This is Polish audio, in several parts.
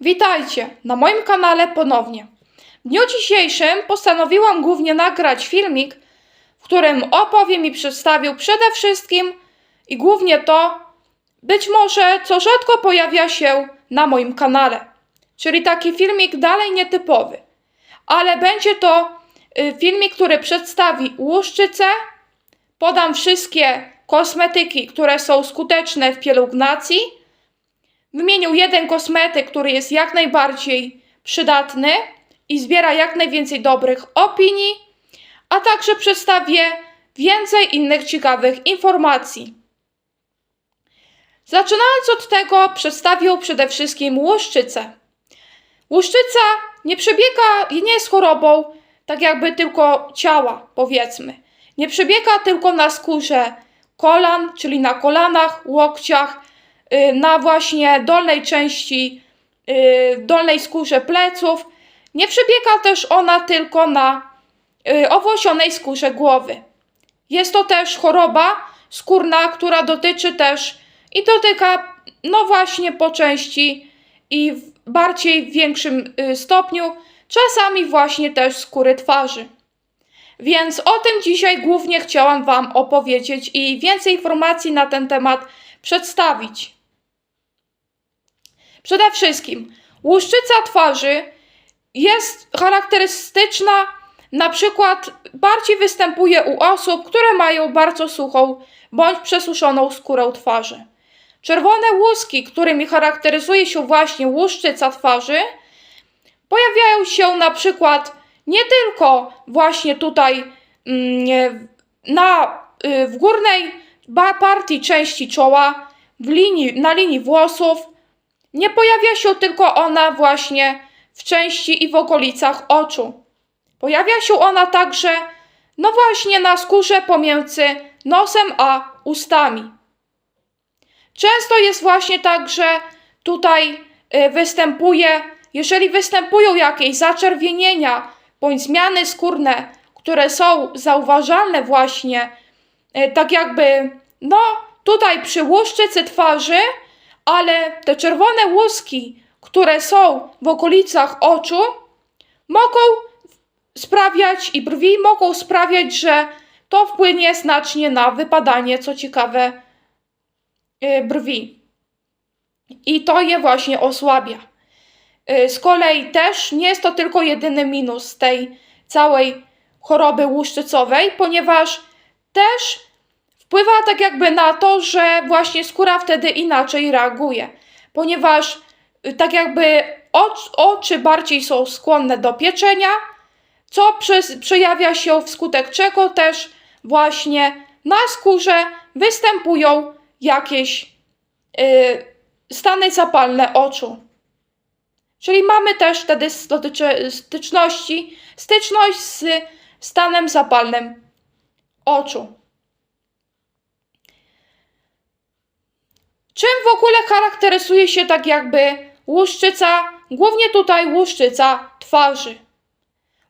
Witajcie na moim kanale ponownie. W dniu dzisiejszym postanowiłam głównie nagrać filmik, w którym opowiem i przedstawię przede wszystkim i głównie to, być może co rzadko pojawia się na moim kanale, czyli taki filmik dalej nietypowy, ale będzie to y, filmik, który przedstawi łuszczycę, podam wszystkie kosmetyki, które są skuteczne w pielęgnacji, Wymienił jeden kosmetyk, który jest jak najbardziej przydatny i zbiera jak najwięcej dobrych opinii, a także przedstawię więcej innych ciekawych informacji. Zaczynając od tego, przedstawię przede wszystkim łuszczycę. Łuszczyca nie przebiega nie jest chorobą tak jakby tylko ciała, powiedzmy. Nie przebiega tylko na skórze kolan, czyli na kolanach, łokciach, na właśnie dolnej części, y, dolnej skórze pleców. Nie przebiega też ona tylko na y, owłosionej skórze głowy. Jest to też choroba skórna, która dotyczy też i dotyka, no właśnie po części i w bardziej większym y, stopniu, czasami właśnie też skóry twarzy. Więc o tym dzisiaj głównie chciałam Wam opowiedzieć i więcej informacji na ten temat przedstawić. Przede wszystkim, łuszczyca twarzy jest charakterystyczna, na przykład bardziej występuje u osób, które mają bardzo suchą bądź przesuszoną skórę twarzy. Czerwone łuski, którymi charakteryzuje się właśnie łuszczyca twarzy, pojawiają się na przykład nie tylko właśnie tutaj mm, na, y, w górnej partii części czoła, w linii, na linii włosów. Nie pojawia się tylko ona właśnie w części i w okolicach oczu. Pojawia się ona także, no właśnie, na skórze pomiędzy nosem a ustami. Często jest właśnie tak, że tutaj y, występuje, jeżeli występują jakieś zaczerwienienia bądź zmiany skórne, które są zauważalne właśnie, y, tak jakby, no tutaj przy łuszczycy twarzy, ale te czerwone łuski, które są w okolicach oczu, mogą sprawiać i brwi mogą sprawiać, że to wpłynie znacznie na wypadanie, co ciekawe, y, brwi. I to je właśnie osłabia. Y, Z kolei też nie jest to tylko jedyny minus tej całej choroby łuszczycowej, ponieważ też wpływa tak jakby na to, że właśnie skóra wtedy inaczej reaguje, ponieważ y, tak jakby ocz, oczy bardziej są skłonne do pieczenia, co przejawia się wskutek czego też właśnie na skórze występują jakieś y, stany zapalne oczu. Czyli mamy też wtedy dotyczy styczności, styczność z stanem zapalnym oczu. Czym w ogóle charakteryzuje się tak jakby łuszczyca, głównie tutaj łuszczyca twarzy?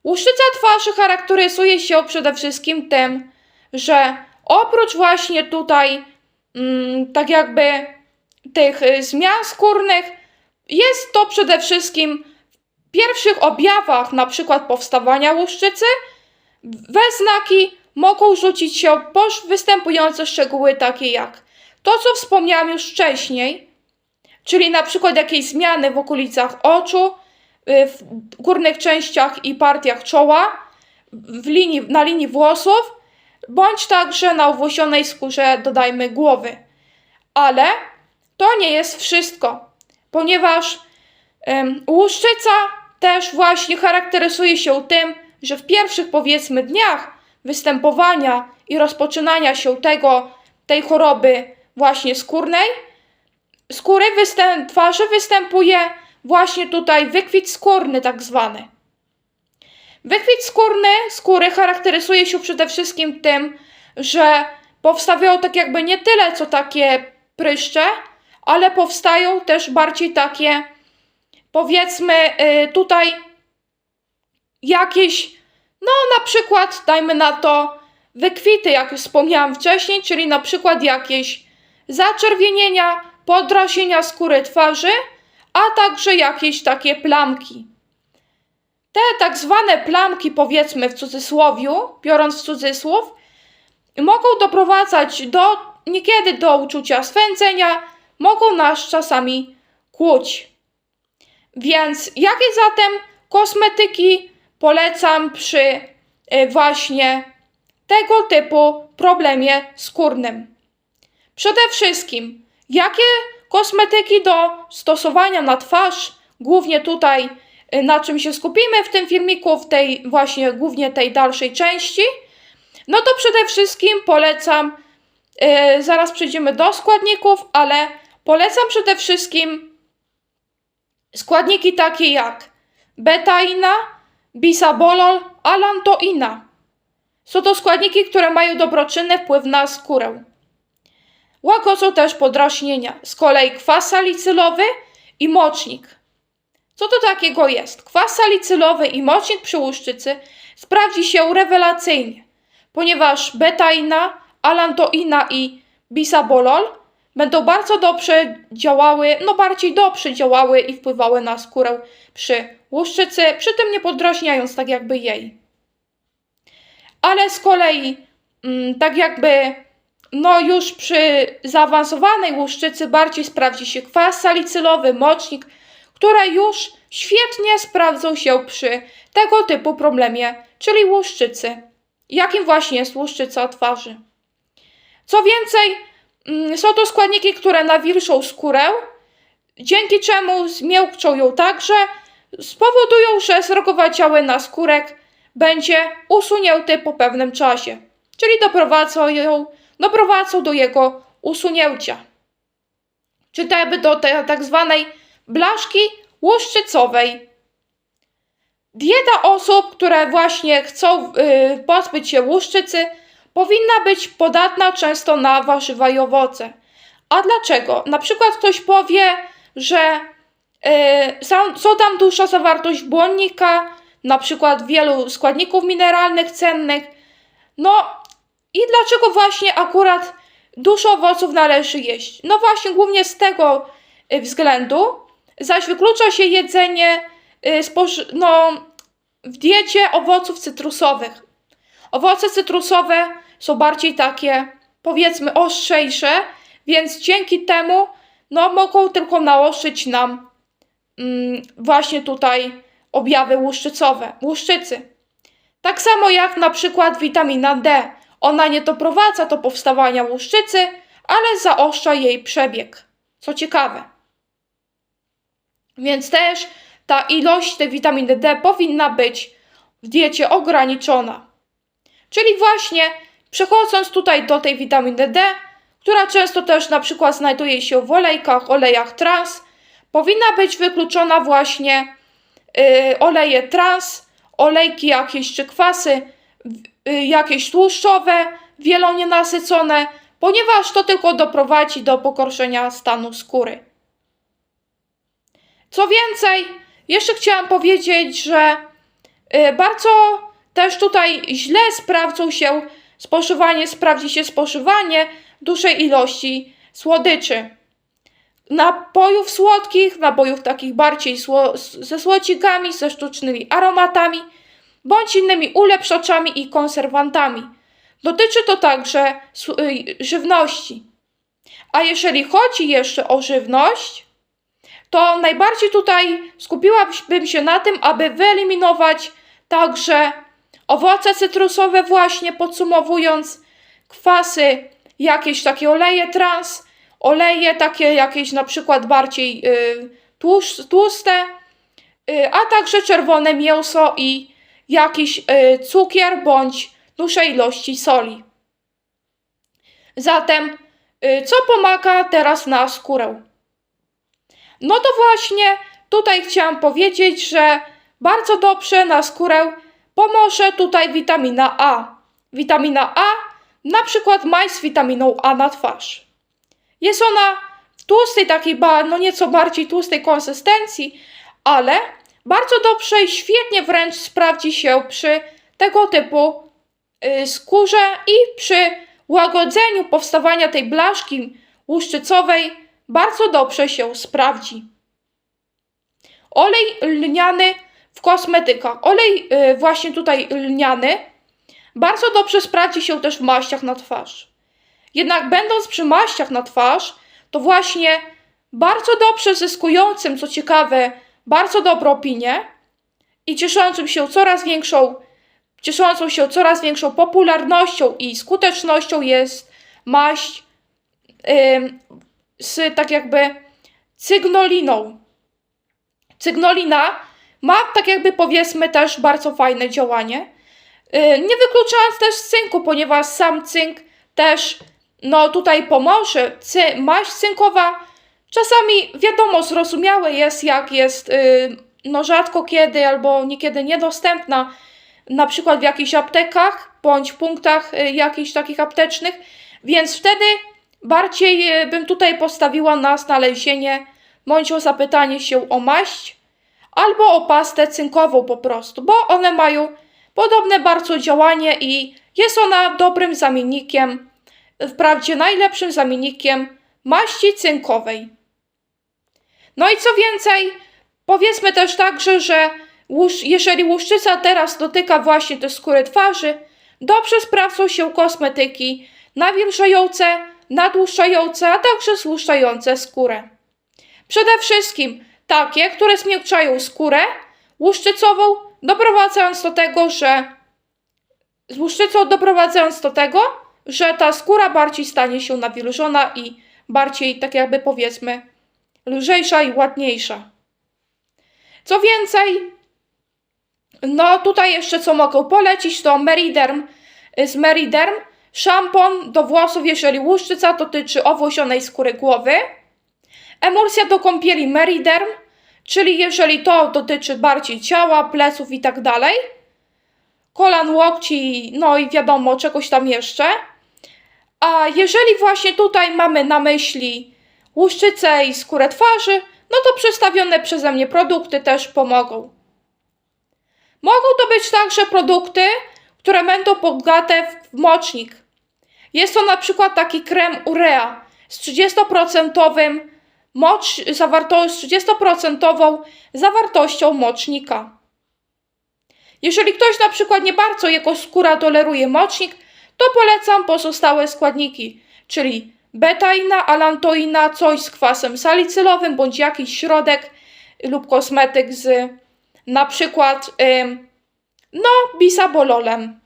Łuszczyca twarzy charakteryzuje się przede wszystkim tym, że oprócz właśnie tutaj mm, tak jakby tych y, zmian skórnych, jest to przede wszystkim w pierwszych objawach na przykład powstawania łuszczycy, we znaki mogą rzucić się posz występujące szczegóły takie jak to, co wspomniałam już wcześniej, czyli na przykład jakieś zmiany w okolicach oczu, y, w górnych częściach i partiach czoła, w linii, na linii włosów, bądź także na owłosionej skórze, dodajmy, głowy. Ale to nie jest wszystko, ponieważ em, łuszczyca też właśnie charakteryzuje się tym, że w pierwszych powiedzmy dniach występowania i rozpoczynania się tego, tej choroby właśnie skórnej, skóry występ, twarzy występuje właśnie tutaj wykwit skórny tak zwany. Wykwit skórny skóry charakteryzuje się przede wszystkim tym, że powstają tak jakby nie tyle co takie pryszcze, ale powstają też bardziej takie powiedzmy y, tutaj jakieś no na przykład dajmy na to wykwity, jak wspomniałam wcześniej, czyli na przykład jakieś zaczerwienienia, podrażnienia skóry twarzy, a także jakieś takie plamki. Te tak zwane plamki, powiedzmy w cudzysłowiu, biorąc w cudzysłów, mogą doprowadzać do niekiedy do uczucia swędzenia, mogą nas czasami kłuć. Więc jakie zatem kosmetyki polecam przy y, właśnie tego typu problemie skórnym? Przede wszystkim, jakie kosmetyki do stosowania na twarz, głównie tutaj y, na czym się skupimy w tym filmiku, w tej właśnie głównie tej dalszej części, no to przede wszystkim polecam, y, zaraz przejdziemy do składników, ale polecam przede wszystkim składniki takie jak betaina, bisabolol, alantoina. Są to składniki, które mają dobroczynny wpływ na skórę. Łagodzą też podrażnienia. Z kolei kwas salicylowy i mocznik. Co to takiego jest? Kwas salicylowy i mocznik przy łuszczycy sprawdzi się rewelacyjnie, ponieważ betaina, alantoina i bisabolol będą bardzo dobrze działały, no bardziej dobrze działały i wpływały na skórę przy łuszczycy, przy tym nie podrażniając tak jakby jej. Ale z kolei, mm, tak jakby, no już przy zaawansowanej łuszczycy bardziej sprawdzi się kwas salicylowy, mocznik, które już świetnie sprawdzą się przy tego typu problemie, czyli łuszczycy. Jakim właśnie jest łuszczyca twarzy. Co więcej, mm, są to składniki, które nawilżą skórę, dzięki czemu zmiękczą ją także, spowodują, że srogowaciały na skórek będzie usunięty po pewnym czasie, czyli doprowadzą, ją, doprowadzą do jego usunięcia. Czy to jakby do tej tak zwanej blaszki łuszczycowej. Dieta osób, które właśnie chcą yy, pozbyć się łuszczycy, powinna być podatna często na warzywa i owoce. A dlaczego? Na przykład ktoś powie, że yy, są tam duża zawartość błonnika, na przykład wielu składników mineralnych cennych. No i dlaczego właśnie akurat dużo owoców należy jeść? No właśnie głównie z tego y, względu, zaś wyklucza się jedzenie y, no, w diecie owoców cytrusowych. Owoce cytrusowe są bardziej takie, powiedzmy, ostrzejsze, więc dzięki temu no, mogą tylko naostrzyć nam mm, właśnie tutaj objawy łuszczycowe, łuszczycy. Tak samo jak na przykład witamina D. Ona nie doprowadza do powstawania łuszczycy, ale zaostrza jej przebieg. Co ciekawe. Więc też ta ilość tej witaminy D powinna być w diecie ograniczona. Czyli właśnie przechodząc tutaj do tej witaminy D, która często też na przykład znajduje się w olejkach, olejach trans, powinna być wykluczona właśnie y, oleje trans, olejki jakieś czy kwasy, jakieś tłuszczowe, wielonienasycone, ponieważ to tylko doprowadzi do pogorszenia stanu skóry. Co więcej, jeszcze chciałam powiedzieć, że y, bardzo też tutaj źle sprawdzą się spożywanie, sprawdzi się spożywanie dużej ilości słodyczy. Napojów słodkich, napojów takich bardziej sło, ze słodikami, ze sztucznymi aromatami, bądź innymi ulepszaczami i konserwantami. Dotyczy to także y, żywności. A jeżeli chodzi jeszcze o żywność, to najbardziej tutaj skupiłabym się na tym, aby wyeliminować także owoce cytrusowe, właśnie podsumowując, kwasy, jakieś takie oleje trans, oleje takie jakieś na przykład bardziej y, tłuste, y, a także czerwone mięso i jakiś y, cukier bądź duże ilości soli. Zatem, y, co pomaga teraz na skórę? No to właśnie tutaj chciałam powiedzieć, że bardzo dobrze na skórę pomoże tutaj witamina A. Witamina A, na przykład maj z witaminą A na twarz. Jest ona tłustej, takiej no nieco bardziej tłustej konsystencji, ale bardzo dobrze i świetnie wręcz sprawdzi się przy tego typu y, skórze i przy łagodzeniu powstawania tej blaszki łuszczycowej bardzo dobrze się sprawdzi. olej lniany w kosmetykach. Olej y, właśnie tutaj lniany bardzo dobrze sprawdzi się też w maściach na twarz. Jednak będąc przy maściach na twarz, to właśnie bardzo dobrze zyskującym, co ciekawe, bardzo dobrą opinię i cieszącym się coraz większą, cieszącą się coraz większą popularnością i skutecznością jest maść ym, z tak jakby cygnoliną. Cygnolina ma tak jakby powiedzmy też bardzo fajne działanie. Yy, nie wykluczając też cynku, ponieważ sam cynk też no tutaj pomoże. Cy, maść cynkowa czasami wiadomo zrozumiałe jest jak jest yy, no rzadko kiedy albo niekiedy niedostępna na przykład w jakichś aptekach bądź punktach y, jakichś takich aptecznych, więc wtedy bardziej y, bym tutaj postawiła na znalezienie bądź o zapytanie się o maść albo o pastę cynkową po prostu, bo one mają podobne bardzo działanie i jest ona dobrym zamiennikiem, wprawdzie najlepszym zamiennikiem maści cynkowej. No i co więcej, powiedzmy też także, że łusz, jeżeli łuszczyca teraz dotyka właśnie tej skóry twarzy, dobrze sprawdzą się kosmetyki nawilżające, natłuszczające, a także złuszczające skórę. Przede wszystkim takie, które zmiękczają skórę łuszczycową, doprowadzając do tego, że z łuszczycą doprowadzając do tego, że ta skóra bardziej stanie się nawilżona i bardziej, tak jakby powiedzmy, lżejsza i ładniejsza. Co więcej, no tutaj jeszcze co mogę polecić to Meriderm z Meriderm szampon do włosów, jeżeli łuszczyca dotyczy owłosionej skóry głowy. Emulsja do kąpieli Meriderm, czyli jeżeli to dotyczy bardziej ciała, pleców i tak dalej. Kolan, łokci, no i wiadomo, czegoś tam jeszcze. A jeżeli właśnie tutaj mamy na myśli łuszczycę i skórę twarzy, no to przedstawione przeze mnie produkty też pomogą. Mogą to być także produkty, które będą bogate w mocznik. Jest to na przykład taki krem urea z 30% mocz, zawarto, z 30% zawartością mocznika. Jeżeli ktoś na przykład nie bardzo jego skóra toleruje mocznik, to polecam pozostałe składniki, czyli betaina, alantoina, coś z kwasem salicylowym bądź jakiś środek lub kosmetyk z na przykład no bisabololem.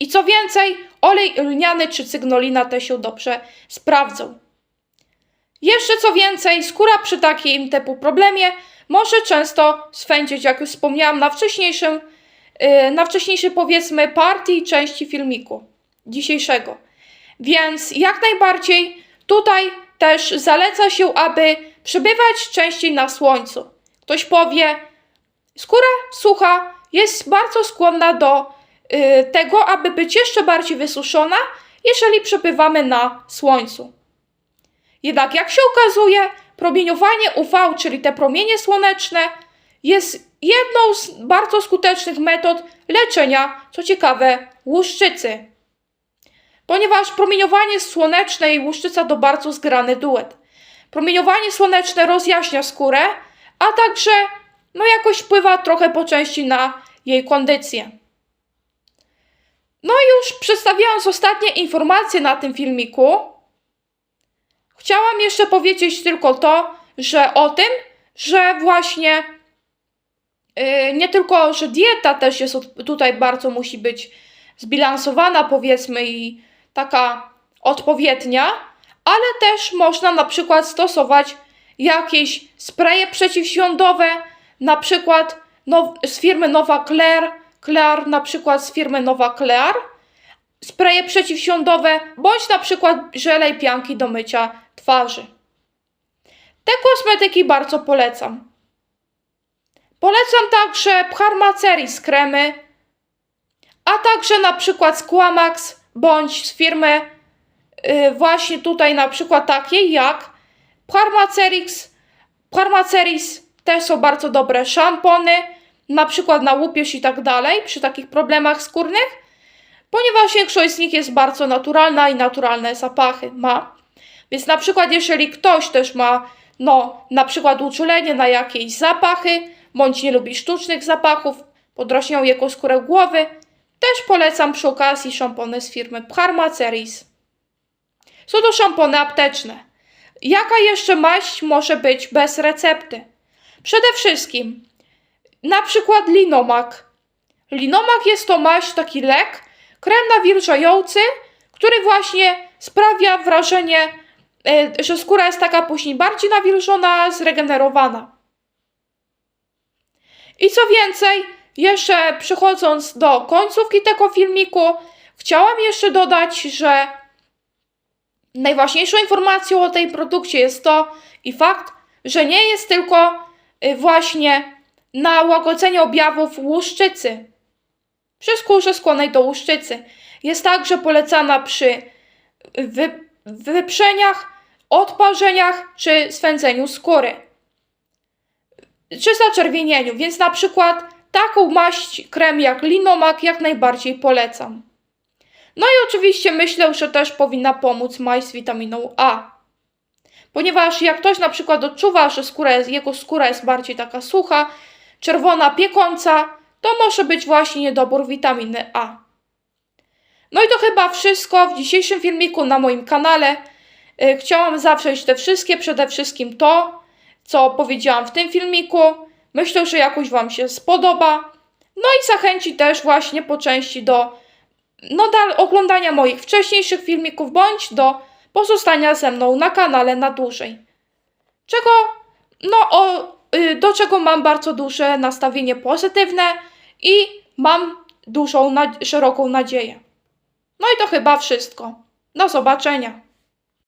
I co więcej, olej lniany czy cygnolina też się dobrze sprawdzą. Jeszcze co więcej, skóra przy takim typu problemie może często swędzić, jak już wspomniałam na wcześniejszym, yy, na wcześniejszej powiedzmy partii części filmiku dzisiejszego. Więc jak najbardziej tutaj też zaleca się, aby przebywać częściej na słońcu. Ktoś powie, skóra sucha jest bardzo skłonna do y, tego, aby być jeszcze bardziej wysuszona, jeżeli przebywamy na słońcu. Jednak jak się okazuje, promieniowanie UV, czyli te promienie słoneczne, jest jedną z bardzo skutecznych metod leczenia, co ciekawe, łuszczycy. Ponieważ promieniowanie słoneczne i łuszczyca to bardzo zgrany duet. Promieniowanie słoneczne rozjaśnia skórę, a także no jakoś wpływa trochę po części na jej kondycję. No i już przedstawiając ostatnie informacje na tym filmiku, chciałam jeszcze powiedzieć tylko to, że o tym, że właśnie yy, nie tylko, że dieta też jest tutaj bardzo musi być zbilansowana, powiedzmy, i taka odpowiednia, ale też można na przykład stosować jakieś spreje przeciwświądowe, na przykład z firmy Nova Claire, Claire na przykład z firmy Nova Claire, spreje przeciwsiądowe, bądź na przykład żele i pianki do mycia twarzy. Te kosmetyki bardzo polecam. Polecam także Pharmaceris kremy, a także na przykład Squamax bądź firmy właśnie tutaj na przykład takiej jak Pharmacerix, Pharmaceris też są bardzo dobre szampony, na przykład na łupież i tak dalej, przy takich problemach skórnych, ponieważ większość z nich jest bardzo naturalna i naturalne zapachy ma. Więc na przykład jeżeli ktoś też ma no, na przykład uczulenie na jakieś zapachy, bądź nie lubi sztucznych zapachów, podrażnią jego skórę głowy, też polecam przy okazji szampony z firmy Pharmaceris. Są to szampony apteczne. Jaka jeszcze maść może być bez recepty? Przede wszystkim, na przykład linomak. Linomak jest to maść, taki lek, krem nawilżający, który właśnie sprawia wrażenie, e, że skóra jest taka później bardziej nawilżona, zregenerowana. I co więcej, jeszcze przychodząc do końcówki tego filmiku, chciałam jeszcze dodać, że najważniejszą informacją o tej produkcie jest to i fakt, że nie jest tylko y, właśnie na łagodzenie objawów łuszczycy. Przy skórze skłonnej do łuszczycy. Jest także polecana przy wy, wyprzeniach, odparzeniach czy swędzeniu skóry. Czy zaczerwienieniu, więc na przykład taką maść krem jak Linomak jak najbardziej polecam. No i oczywiście myślę, że też powinna pomóc maść z witaminą A. Ponieważ jak ktoś na przykład odczuwa, że skóra jest, jego skóra jest bardziej taka sucha, czerwona, piekąca, to może być właśnie niedobór witaminy A. No i to chyba wszystko w dzisiejszym filmiku na moim kanale. Y, Chciałam zawrzeć te wszystkie, przede wszystkim to, co powiedziałam w tym filmiku. Myślę, że jakoś Wam się spodoba. No i zachęci też właśnie po części do nadal oglądania moich wcześniejszych filmików, bądź do pozostania ze mną na kanale na dłużej. Czego, no, o, y, do czego mam bardzo duże nastawienie pozytywne i mam dużą, szeroką nadzieję. No i to chyba wszystko. Do zobaczenia.